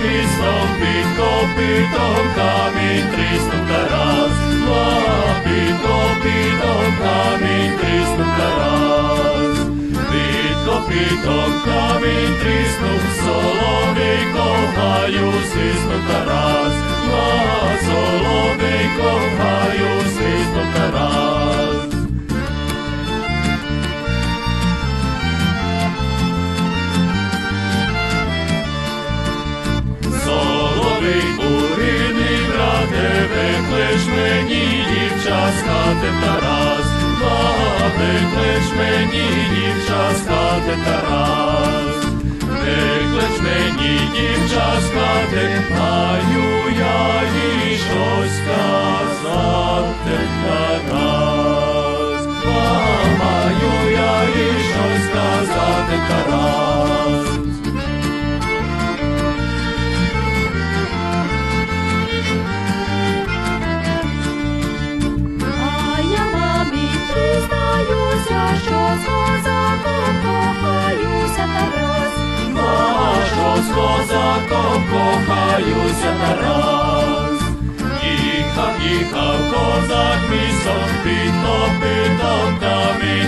Pitko, pitom, kamin, Kristu karas, pitko, pitom, kamin, Kristu karas. Pitko, pitom, kamin, Kristu, soloviko, haju, Kristu karas, soloviko, haju. Дівча Тарас, виклич мені дівча з хати Тарас, виклич мені дівча скати, хати, козаком кохаюся Тарас. Їхав, їхав козак місом, під камінь тріснув Тарас.